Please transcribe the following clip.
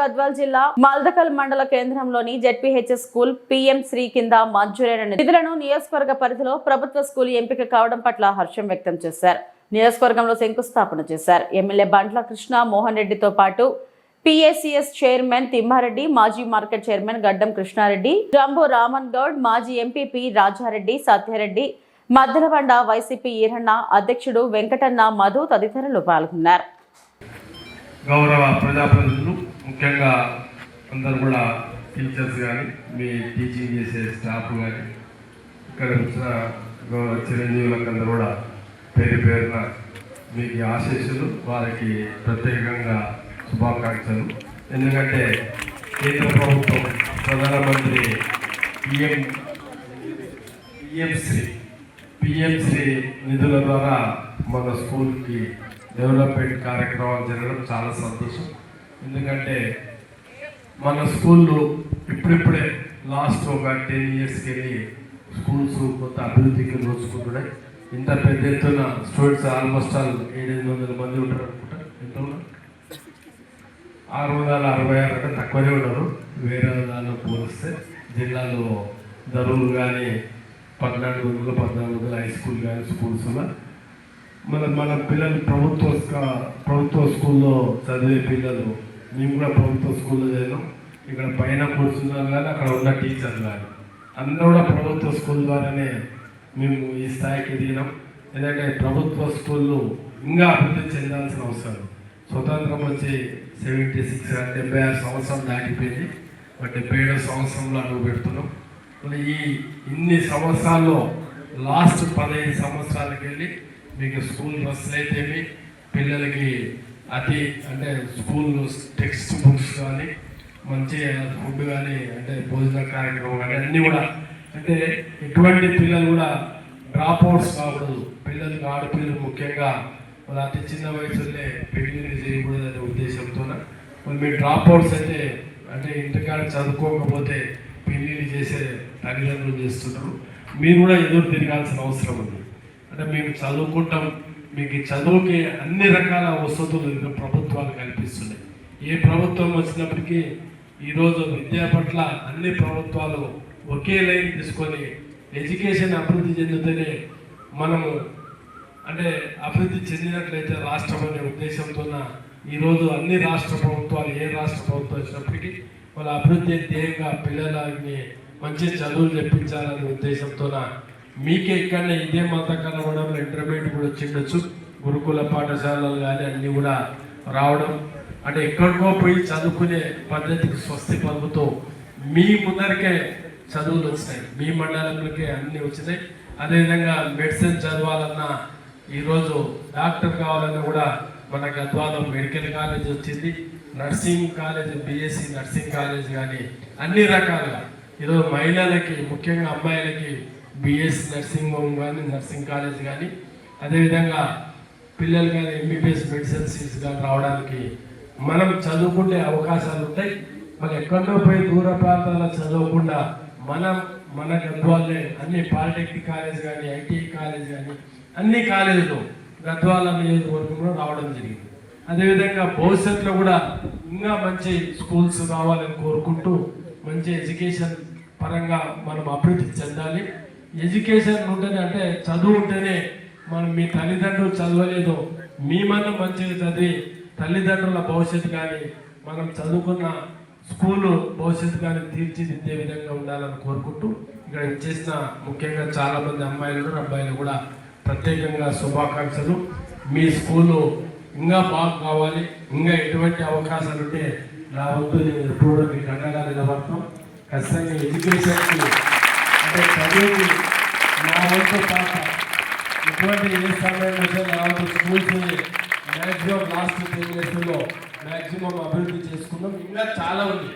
గద్వాల్ జిల్లా మల్దకల్ మండల కేంద్రంలోని జెడ్పీహెచ్ఎస్ స్కూల్ పిఎం శ్రీ కింద మంజూరైన నిధులను నియోజకవర్గ పరిధిలో ప్రభుత్వ స్కూల్ ఎంపిక కావడం పట్ల హర్షం వ్యక్తం చేశారు. నియోజకవర్గంలో శంకుస్థాపన చేశారు. ఎమ్మెల్యే బండ్ల కృష్ణ మోహన్ రెడ్డితో పాటు పిఏసిఎస్ చైర్మన్ తిమ్మారెడ్డి మాజీ మార్కెట్ చైర్మన్ గడ్డం కృష్ణారెడ్డి జంబో రామన్ గౌడ్ మాజీ ఎంపీపీ రాజారెడ్డి సత్యారెడ్డి మద్దలబండ వైసీపీ ఈరన్న అధ్యక్షుడు వెంకటన్న మధు తదితరులు పాల్గొన్నారు. గౌరవ ప్రజాప్రతినిధులు ముఖ్యంగా అందరు కూడా టీచర్స్ కానీ మీ టీచింగ్ చేసే స్టాఫ్ కానీ ఇక్కడ వచ్చిన చిరంజీవులకు అందరూ కూడా పేరు పేరున మీకు ఆశీస్సులు వారికి ప్రత్యేకంగా శుభాకాంక్షలు. ఎందుకంటే కేంద్ర ప్రభుత్వం ప్రధానమంత్రి పిఎం పిఎంశ్రీ పిఎంశ్రీ నిధుల ద్వారా మన స్కూల్కి డెవలప్మెంట్ కార్యక్రమాలు జరగడం చాలా సంతోషం. ఎందుకంటే మన స్కూళ్ళు ఇప్పుడిప్పుడే లాస్ట్ ఒక టెన్ ఇయర్స్కి వెళ్ళి స్కూల్స్ కొంత అభివృద్ధికి నోచుకుంటున్నాయి. ఇంత పెద్ద ఎత్తున స్టూడెంట్స్ ఆల్మోస్ట్ ఆల్ ఏడెనిమిది వందల మంది ఉంటారు అనుకుంటా. ఎంత ఉన్నారు ఆరు వందల అరవై ఆరు అంటే తక్కువనే ఉన్నారు. వేరే దానిలో పోలిస్తే జిల్లాలో దరువులు కానీ పద్నాలుగు వందలు పద్నాలుగు వందల హై స్కూల్ కానీ స్కూల్స్ మన మన పిల్లలు ప్రభుత్వ ప్రభుత్వ స్కూల్లో చదివే పిల్లలు మేము కూడా ప్రభుత్వ స్కూల్లో చదివాం. ఇక్కడ పైన కూర్చున్నారు కానీ అక్కడ ఉన్న టీచర్లు కానీ అందరూ కూడా ప్రభుత్వ స్కూల్ ద్వారానే మేము ఈ స్థాయికి ఎదిగినాం. ఎందుకంటే ప్రభుత్వ స్కూళ్ళు ఇంకా అభివృద్ధి చెందాల్సిన అవసరం. స్వతంత్రం వచ్చి సెవెంటీ సిక్స్ డెబ్బై ఆరు సంవత్సరం దాటిపోయింది. మరి డెబ్బై ఏడో సంవత్సరంలో అడుగు పెడుతున్నాం. ఈ ఇన్ని సంవత్సరాల్లో లాస్ట్ పదహైదు సంవత్సరాలకు వెళ్ళి మీకు స్కూల్ బస్సులు అయితేమి పిల్లలకి అతి అంటే స్కూల్ టెక్స్ట్ బుక్స్ కానీ మంచి ఫుడ్ కానీ అంటే భోజన కార్యక్రమం కానీ అన్నీ కూడా. అంటే ఎటువంటి పిల్లలు కూడా డ్రాప్ అవుట్స్ కాకూడదు. పిల్లలకి ఆడపిల్లలు ముఖ్యంగా వాళ్ళు అతి చిన్న వయసులోనే పెళ్ళిళ్ళు చేయకూడదనే ఉద్దేశంతో మరి మీ డ్రాప్ అవుట్స్ అయితే అంటే ఇంటికాడ చదువుకోకపోతే పెళ్ళిళ్ళు చేసే తల్లిదండ్రులు చేస్తున్నారు మీరు కూడా ఎదురు తిరగాల్సిన అవసరం ఉంది. అంటే మేము చదువుకుంటాం మీకు ఈ చదువుకి అన్ని రకాల వసతులు ప్రభుత్వాలు కల్పిస్తున్నాయి. ఏ ప్రభుత్వం వచ్చినప్పటికీ ఈరోజు విద్య పట్ల అన్ని ప్రభుత్వాలు ఒకే లైన్ తీసుకొని ఎడ్యుకేషన్ అభివృద్ధి చెందితేనే మనము అంటే అభివృద్ధి చెందినట్లయితే రాష్ట్రం అనే ఉద్దేశంతో ఈరోజు అన్ని రాష్ట్ర ప్రభుత్వాలు ఏ రాష్ట్ర ప్రభుత్వం వచ్చినప్పటికీ వాళ్ళ అభివృద్ధి ధ్యేయంగా పిల్లలని మంచి చదువులు చెప్పించాలనే ఉద్దేశంతో మీకే ఇక్కడనే ఇదే మత కలవడం వచ్చిండొచ్చు. గురుకుల పాఠశాలలు కానీ అన్నీ కూడా రావడం. అంటే ఎక్కడికో పోయి చదువుకునే పద్ధతికి స్వస్తి పలుకుతూ మీ ముందరికే చదువులు వచ్చినాయి మీ మండలంలోకే అన్నీ వచ్చినాయి. అదేవిధంగా మెడిసిన్ చదవాలన్నా ఈరోజు డాక్టర్ కావాలన్నా కూడా మన గద్వాలో మెడికల్ కాలేజ్ వచ్చింది. Nursing college BSc nursing college కానీ అన్ని రకాలుగా. ఈరోజు మహిళలకి ముఖ్యంగా అమ్మాయిలకి బిఎస్సీ నర్సింగ్ హోమ్ కానీ నర్సింగ్ కాలేజ్ కానీ అదేవిధంగా పిల్లలు కానీ ఎంబీబీఎస్ మెడిసిన్ సీట్స్ కానీ రావడానికి మనం చదువుకునే అవకాశాలు ఉంటాయి. మరి ఎక్కడో పోయి దూర ప్రాంతాల్లో చదవకుండా మనం మన గద్వాలే అన్ని పాలిటెక్నిక్ కాలేజ్ కానీ ఐటీఐ కాలేజ్ కానీ అన్ని కాలేజీలు గద్వాల నియోజకవర్గంలో రావడం జరిగింది. అదేవిధంగా భవిష్యత్తులో కూడా ఇంకా మంచి స్కూల్స్ రావాలని కోరుకుంటూ మంచి ఎడ్యుకేషన్ పరంగా మనం అభివృద్ధి చెందాలి. ఎడ్యుకేషన్ ఉంటేనే అంటే చదువు ఉంటేనే మనం మీ తల్లిదండ్రులు చదవలేదు మీ మనం మంచిగా చదివి తల్లిదండ్రుల భవిష్యత్తు కానీ మనం చదువుకున్న స్కూలు భవిష్యత్తు కానీ తీర్చిదిద్దే విధంగా ఉండాలని కోరుకుంటూ ఇక్కడ చేసిన ముఖ్యంగా చాలామంది అమ్మాయిలు అబ్బాయిలు కూడా ప్రత్యేకంగా శుభాకాంక్షలు. మీ స్కూలు ఇంకా బాగా కావాలి ఇంకా ఎటువంటి అవకాశాలు ఉంటే నా నేను ఎప్పుడు మీకు అండగా నిలబడతాం. ఖచ్చితంగా ఎడ్యుకేషన్కి అంటే చదువుకి నా వంతు పాట ఇటువంటి ఏ సమయంలో నాకు స్కూల్స్ని మ్యాక్సిమం లాస్ట్ టెన్ ఇయర్స్లో మ్యాక్సిమం అభివృద్ధి చేసుకున్నాం. ఇంకా చాలా ఉంది.